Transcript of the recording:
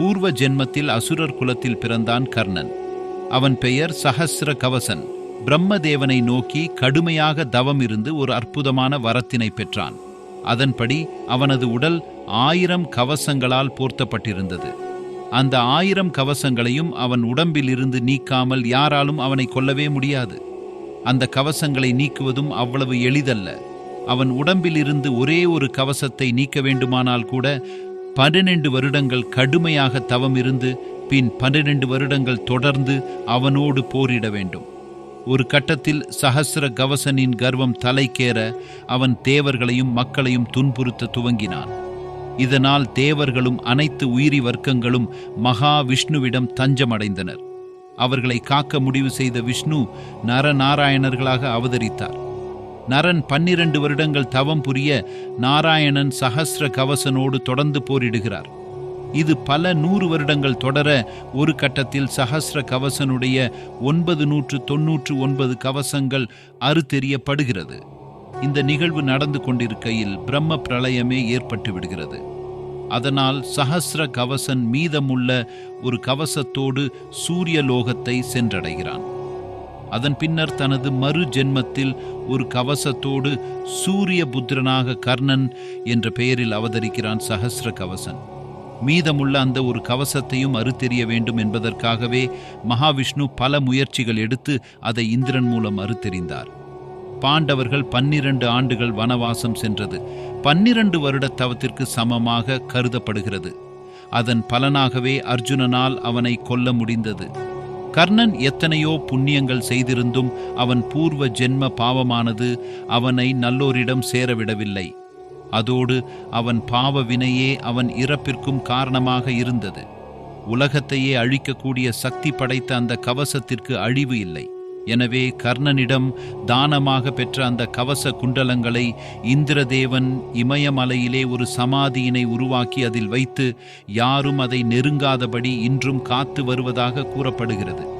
பூர்வ ஜென்மத்தில் அசுரர் குலத்தில் பிறந்தான் கர்ணன். அவன் பெயர் சஹஸ்ர கவசன் பிரம்மதேவனை நோக்கி கடுமையாக தவம் இருந்து ஒரு அற்புதமான வரத்தினை பெற்றான். அதன்படி அவனது உடல் ஆயிரம் கவசங்களால் போர்த்தப்பட்டிருந்தது. அந்த ஆயிரம் கவசங்களையும் அவன் உடம்பில் இருந்து நீக்காமல் யாராலும் அவனை கொல்லவே முடியாது. அந்த கவசங்களை நீக்குவதும் அவ்வளவு எளிதல்ல. அவன் உடம்பில் இருந்து ஒரே ஒரு கவசத்தை நீக்க வேண்டுமானால் கூட பன்னிரண்டு வருடங்கள் கடுமையாக தவம் இருந்து பின் பன்னிரண்டு வருடங்கள் தொடர்ந்து அவனோடு போரிட வேண்டும். ஒரு கட்டத்தில் சஹஸ்ர கவசனின் கர்வம் தலைக்கேற அவன் தேவர்களையும் மக்களையும் துன்புறுத்த துவங்கினான். இதனால் தேவர்களும் அனைத்து உயிரி வர்க்கங்களும் மகா விஷ்ணுவிடம் தஞ்சமடைந்தனர். அவர்களை காக்க முடிவு செய்த விஷ்ணு நரநாராயணர்களாக அவதரித்தார். நரன் பன்னிரண்டு வருடங்கள் தவம் புரிய நாராயணன் சஹஸ்ர கவசனோடு தொடர்ந்து போரிடுகிறார். இது பல நூறு வருடங்கள் தொடர ஒரு கட்டத்தில் சஹஸ்ர கவசனுடைய ஒன்பது நூற்று தொன்னூற்று ஒன்பது கவசங்கள் அறுத்தெறியப்படுகிறது. இந்த நிகழ்வு நடந்து கொண்டிருக்கையில் பிரம்ம பிரளயமே ஏற்பட்டு விடுகிறது. அதனால் சஹஸ்ர கவசன் மீதமுள்ள ஒரு கவசத்தோடு சூரியலோகத்தை சென்றடைகிறான். அதன் பின்னர் தனது மறு ஜென்மத்தில் ஒரு கவசத்தோடு சூரிய புத்திரனாக கர்ணன் என்ற பெயரில் அவதரிக்கிறான் சஹஸ்ர கவசன். மீதமுள்ள அந்த ஒரு கவசத்தையும் அறுத்தெறிய வேண்டும் என்பதற்காகவே மகாவிஷ்ணு பல முயற்சிகள் எடுத்து அதை இந்திரன் மூலம் அறுத்தெறிந்தார். பாண்டவர்கள் பன்னிரண்டு ஆண்டுகள் வனவாசம் சென்றது. பன்னிரண்டு வருட தவத்திற்கு சமமாக கருதப்படுகிறது. அதன் பலனாகவே அர்ஜுனனால் அவனை கொல்ல முடிந்தது. கர்ணன் எத்தனையோ புண்ணியங்கள் செய்திருந்தும் அவன் பூர்வ ஜென்ம பாவமானது அவனை நல்லோரிடம் சேரவிடவில்லை. அதோடு அவன் பாவ வினையே அவன் இறப்பிற்கும் காரணமாக இருந்தது. உலகத்தையே அழிக்கக்கூடிய சக்தி படைத்த அந்த கவசத்திற்கு அழிவு இல்லை. எனவே கர்ணனிடம் தானமாக பெற்ற அந்த கவச குண்டலங்களை இந்திரதேவன் இமயமலையிலே ஒரு சமாதியினை உருவாக்கி அதில் வைத்து யாரும் அதை நெருங்காதபடி இன்றும் காத்து வருவதாக கூறப்படுகிறது.